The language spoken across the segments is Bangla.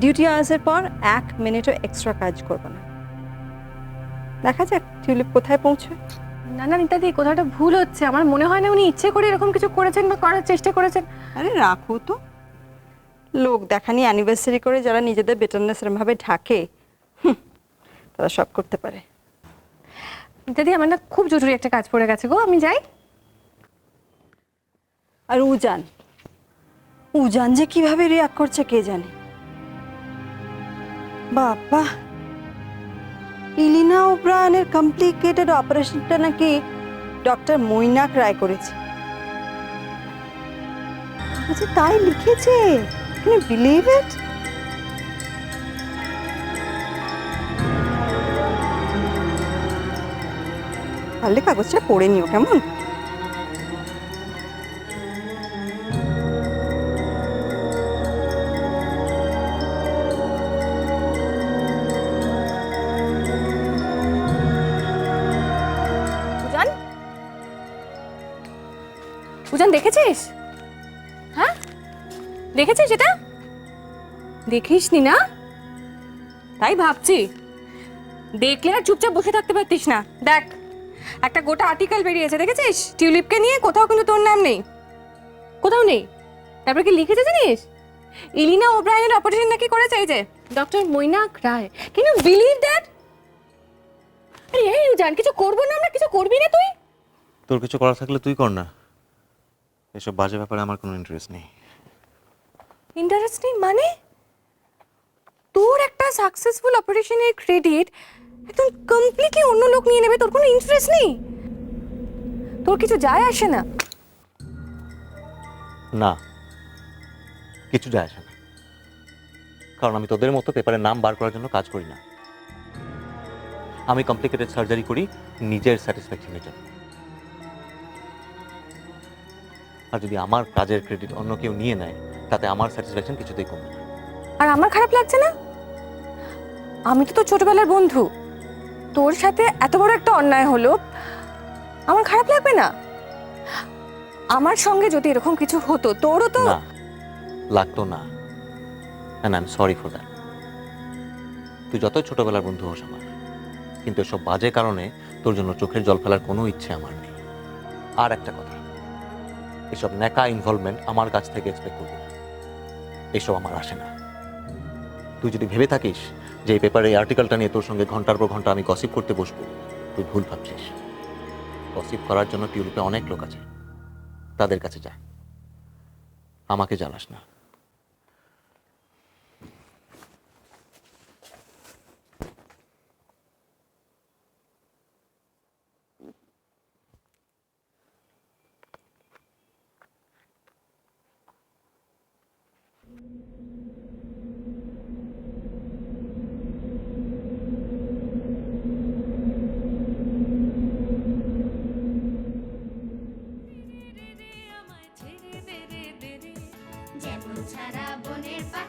ডিউটি আওয়ার্সের পর এক মিনিটও এক্সট্রা কাজ করব না। দেখা যাক টিউলিপ কোথায় পৌঁছয়। না না নিতাদি কোথাওটা ভুল হচ্ছে। আমার মনে হয় না উনি ইচ্ছে করে এরকম কিছু করেছেন বা করার চেষ্টা করেছেন। আরে রাখো তো। লোক দেখানি অ্যানিভার্সারি করে যারা নিজেদের বেটারনেস ভাবে ঢাকে তারা সব করতে পারে। নিতাদি আমার না খুব জরুরি একটা কাজ পড়ে গেছে গো আমি যাই। আর উজান উজান যে কীভাবে রিয়াক্ট করছে কে জানে? বাবা, ইলিনা ওব্রায়নের কমপ্লিকেটেড অপারেশনটা নাকি ডক্টর মৈনাক রায় করেছে। আচ্ছা তাই লিখেছে? ক্যান বিলিভ ইট পারলে কাগজটা পড়ে নিও, কেমন? উজান দেখেছিস? হ্যাঁ? দেখেছিস এটা? দেখিসনি না? তাই ভাবছি। দেখলে আর চুপচাপ বসে থাকতে পারতিস না। দেখ, একটা গোটা আর্টিকেল বেরিয়েছে, দেখেছিস? টিউলিপকে নিয়ে কোথাও কিন্তু তোর নাম নেই। কোথাও নেই। তারপর কি লিখেছে জানিস? ইলিনা ওব্রায়নের অপারেশন নাকি করেছে এই যে, ডক্টর মৈনাক রায়। কেন বিলিভ দ্যাট আরে, এই জান কিছু করব না আমরা? কিছু করবি না তুই? তোর কিছু করা থাকলে তুই কর না। এসব বাজে ব্যাপারে আমার কোনো ইন্টারেস্ট নেই। ইন্টারেস্টিং মানে? তোর একটা সাকসেসফুল অপারেশনের ক্রেডিট একদম কমপ্লিটলি অন্য লোক নিয়ে নেবে তোর কোনো ইন্টারেস্ট নেই? তোর কিছু যায় আসে না? না কিছু যায় আসে না। কারণ আমি তোদের মতো পেপারে নাম বার করার জন্য কাজ করি না। আমি কমপ্লিকেটেড সার্জারি করি নিজের স্যাটিসফ্যাকশনের জন্য। আর যদি আমার কাজের ক্রেডিট অন্য কেউ নিয়ে নেয় তাতে আমার স্যাটিসফ্যাকশন কিছুতেই কমবে না। আর আমার খারাপ লাগছে না? আমি তো তোর ছোটবেলার বন্ধু। তোর সাথে এত বড় একটা অন্যায় হলো আমার খারাপ লাগবে না? আমার সঙ্গে যদি এরকম কিছু হতো তোরও তো না লাগতো না। And I am sorry for that তুই যতই ছোটবেলার বন্ধু হোস আমার কিন্তু এসব বাজে কারণে তোর জন্য চোখের জল ফেলার কোনো ইচ্ছে আমার নেই। আর একটা কথা এসব ন্যাকা ইনভলভমেন্ট আমার কাছ থেকে এক্সপেক্ট করবি এসব আমার আসে না। তুই যদি ভেবে থাকিস যে এই পেপারে এই আর্টিকেলটা নিয়ে তোর সঙ্গে ঘণ্টার পর ঘণ্টা আমি গসিপ করতে বসবো, তুই ভুল ভাবছিস। গসিপ করার জন্য টিউলিপে অনেক লোক আছে। তাদের কাছে যা। আমাকে জানাস না। ছাড়া বনের পাখি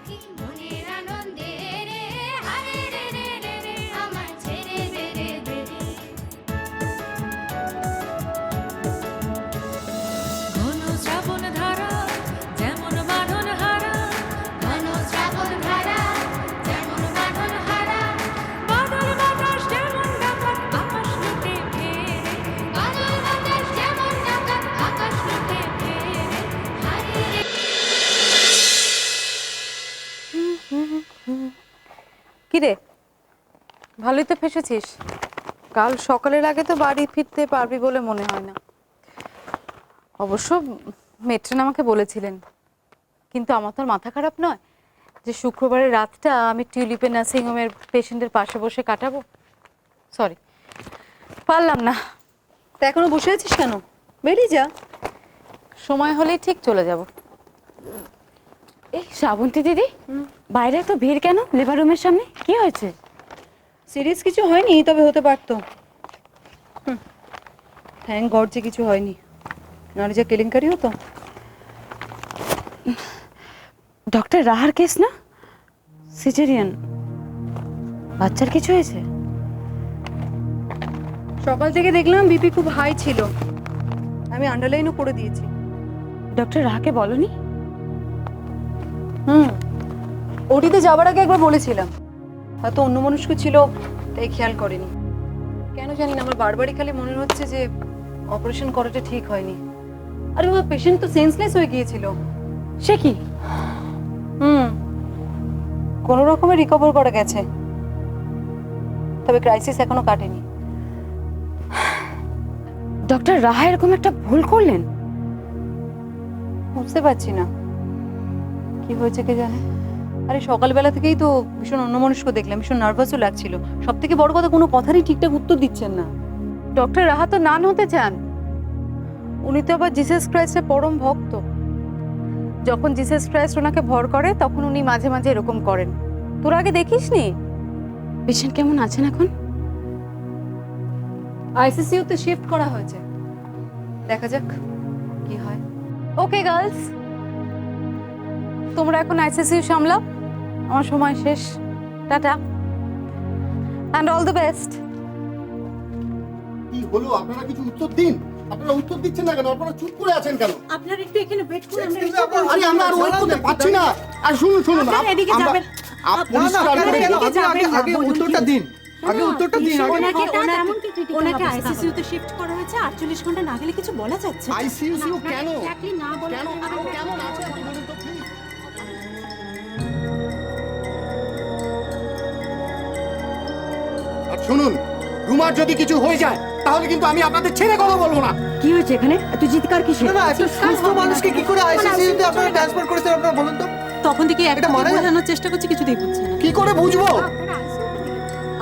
ভালোই তো ফেসেছিস। কাল সকালের আগে তো বাড়ি ফিরতে পারবি বলে মনে হয় না। অবশ্য মেট্রেন আমাকে বলেছিলেন। কিন্তু আমার তো মাথা খারাপ নয় যে শুক্রবারের রাতটা আমি টিউলিপে নার্সিং হোমের পেশেন্টের পাশে বসে কাটাবো। সরি পারলাম না। তা এখনও বসে আছিস কেন? বেরিয়ে যা। সময় হলেই ঠিক চলে যাব। এই শ্রাবন্তী দিদি বাইরে এত ভিড় কেন? লেবার রুমের সামনে? কি হয়েছে? সিরিয়াস কিছু হয়নি তবে হতে পারতো। থ্যাংক গড যে কিছু হয়নি। নাহলে যা কেলেঙ্কারি হতো। ডক্টর রাহার কেস না? সিজেরিয়ান। বাচ্চার কিছু হয়েছে? সকাল থেকে দেখলাম বিপি খুব হাই ছিল। আমি আন্ডারলাইনও করে দিয়েছি। ডক্টর রাহাকে বলনি? হুম ওটিতে যাওয়ার আগে একবার বলেছিলাম। হয়তো অন্য মানুষকে ছিল তাই খেয়াল করেনি। কেন জানি না আমার বারবারই খালি মনে হচ্ছে যে অপারেশন করাটা ঠিক হয়নি। আরে বাবা পেশেন্ট তো সেন্সলেস হয়ে গিয়েছিল। সে কি? হুম কোনো রকমে রিকভার করা গেছে। তবে ক্রাইসিস এখনও কাটেনি। ডক্টর রাহা এরকম একটা ভুল করলেন? বুঝতে পারছি না। কি হয়েছে কে জানে? আরে সকালবেলা থেকেই তো ভীষণ অন্যমনস্ক দেখলাম ভীষণ নার্ভাসও লাগছিল। সব থেকে বড় কথা কোনো কথারই ঠিকঠাক উত্তর দিচ্ছেন না। ডক্টর রাহা তো নান হতে চান। উনি তো আবার জিসাস ক্রাইস্টের পরম ভক্ত। যখন জিসাস ক্রাইস্ট ওনাকে ভর করে তখন উনি মাঝে মাঝে এরকম করেন। তোর আগে দেখিসনি? পেশেন্ট কেমন আছেন এখন? আইসিসিউতে শিফট করা হয়েছে। দেখা যাক কি হয়। ওকে গার্লস তোমরা এখন আইসিসিউ সামলাও। আমার সময় শেষ। Tata. And all the best কি হলো? আপনারা কিছু উত্তর দিন? আপনারা উত্তর দিচ্ছেন না কেন? আপনারা চুপ করে আছেন কেন? আপনারা একটু এখানে ওয়েট করুন আমরা আরে আমরা আর ওয়েট করতে পারছি না। আর শুনুন শুনুন আপ- আপনারা এদিকে যাবেন। আপ পরিষ্কার করে যাবেন না, বলুন উত্তরটা দিন। আগে উত্তরটা দিন। আগে ওনাকে এমন কি critical ওনাকে আইসিসিউ তে শিফট করা হয়েছে। 48 ঘণ্টা না গেলে কিছু বলা যাচ্ছে না। ICU কেন? Exactly না বলে কেন? কেমন আছে শুনুন রুমার যদি কিছু হয়ে যায় তাহলে কিন্তু আমি আপনাদের ছেড়ে কথা বলব না। কি হয়েছে এখানে? এত চিৎকার কিসের? না না একটা সুস্থ মানুষকে কি করে আইসিসিউ তে আপনারা ট্রান্সফার করেছেন আপনারা বলুন তো? তখন থেকে একটা মানা যায়? বোঝানোর চেষ্টা করছি কিছুতেই বুঝছে না। কি করে বুঝব?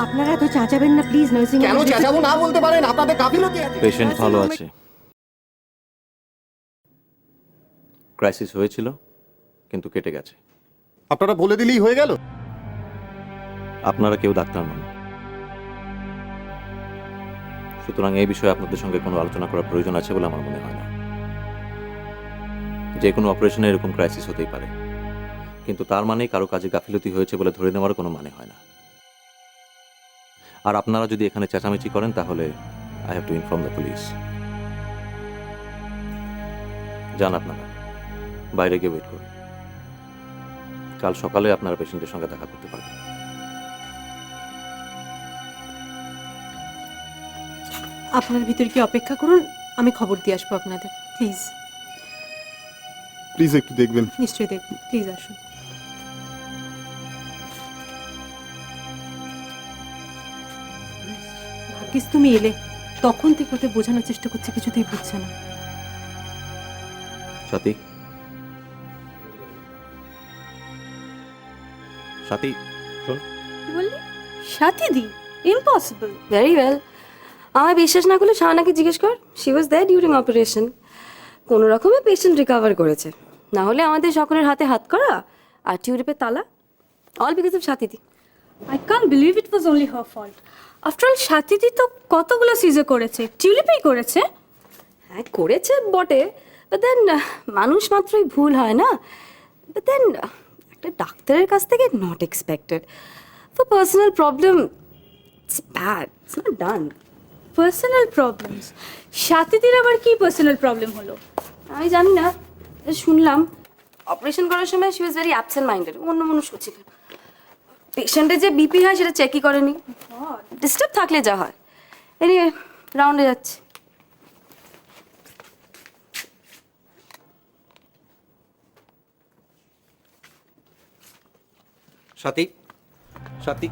আপনারা এত চাচাবেন না প্লিজ নার্সিং কেন চেঁচাবো না বলতে পারেন? আপনাদের গাফিলতি আছে পেশেন্ট ভালো আছে। ক্রাইসিস হয়েছিল কিন্তু কেটে গেছে। আপনারা বলে দিলেই হয়ে গেল? আপনারা কেউ ডাক্তার নন। সুতরাং এই বিষয়ে আপনাদের সঙ্গে কোনো আলোচনা করার প্রয়োজন আছে বলে আমার মনে হয় না। যে কোনো অপারেশনে এরকম ক্রাইসিস হতেই পারে। কিন্তু তার মানে কারও কাজে গাফিলতি হয়েছে বলে ধরে নেওয়ার কোনো মানে হয় না। আর আপনারা যদি এখানে চেঁচামেচি করেন, তাহলে I have to inform the police যান আপনারা। বাইরে গিয়ে ওয়েট করুন। কাল সকালে আপনারা পেশেন্টের সঙ্গে দেখা করতে পারবেন। আপনার ভিতর কি অপেক্ষা করুন? আমি খবর দিয়ে আসব আপনাদের। প্লিজ প্লিজ একটু দেখবেন। নিশ্চয়ই দেখুন প্লিজ আসুন। ভাগ্যিস তুমি এলে। তখন থেকে ওকে বোঝানোর চেষ্টা করছে কিছুতেই বুঝছে না। সাথী? সাথী শোন। সাথী দি? ইম্পসিবল ভেরি ওয়েল আমার বিশ্বাস না করলে শাহানাকে জিজ্ঞেস কর। She was there during operation কোনো রকমে পেশেন্ট রিকভার করেছে। না হলে আমাদের সকলের হাতে হাত করা আর টিউরিপের তালা। All because of সাথীদি। I can't believe it was only her fault after all সাথীদি তো কতগুলো সিজে করেছে। টিউলিপেই করেছে। হ্যাঁ করেছে বটে। বাট দেন মানুষ মাত্রই ভুল হয় না। বাট দেন একটা ডাক্তারের কাছ থেকে not expected for personal problem it's bad it's not done personal problems সাথীদির আবার কি পার্সোনাল প্রবলেম হলো? আমি জানি না, শুনলাম। অপারেশন করার সময় she was very absent minded অন্য মানুষ ছিল পেশেন্টের যে বিপি হয় সেটা চেকই করেনি। ডিস্টার্ব থাকলে যা হয়। এনিওয়ে রাউন্ডে যাচ্ছে। সাথী সাথী।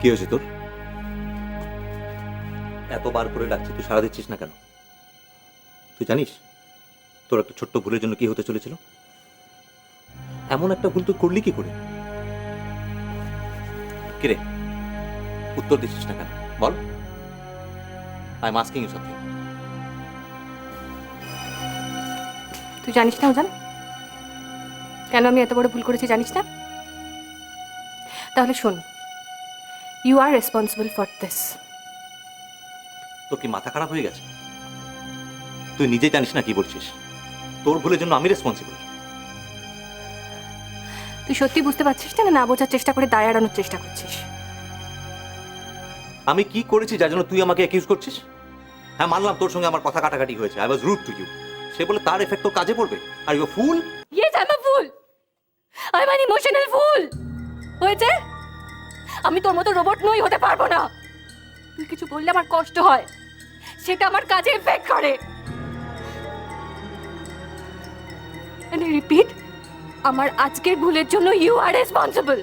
কি হয়েছে তোর? এতবার করে ডাকছি, তুই সারা দিচ্ছিস না কেন? তুই জানিস তোর একটা ছোট্ট ভুলের জন্য কি হতে চলেছিল? এমন একটা ভুল তুই করলি কি করে? কিরে, উত্তর দিচ্ছিস না কেন? বল। I am asking you something তুই জানিস না ওজান? কেন আমি এত বড় ভুল করেছি জানিস না? তাহলে শোন you are responsible for this তোর কি মাথা খারাপ হয়ে গেছে? তুই নিজে জানিস না কি বলছিস। তোর ভুলের জন্য আমি রেসপন্সিবল তুই সত্যি বুঝতে পারছিস না না বোঝার চেষ্টা করে দায় এড়ানোর চেষ্টা করছিস। আমি কি করেছি যার জন্য তুই আমাকে অ্যাকিউজ করছিস? হ্যাঁ মানলাম তোর সঙ্গে আমার কথা কাটাকাটি হয়েছে। I was rude to you সে বলে তার এফেক্ট তো কাজে পড়বে। Are you fool yes I am a fool I am an emotional fool হয়েছে? আমি তোর মতো রোবট নই, হতে পারব না। তুই কিছু বললে আমার কষ্ট হয়। সেটা আমার কাজে এফেক্ট করে। রিপিট আমার আজকের ভুলের জন্য ইউ আর রেসপন্সিবল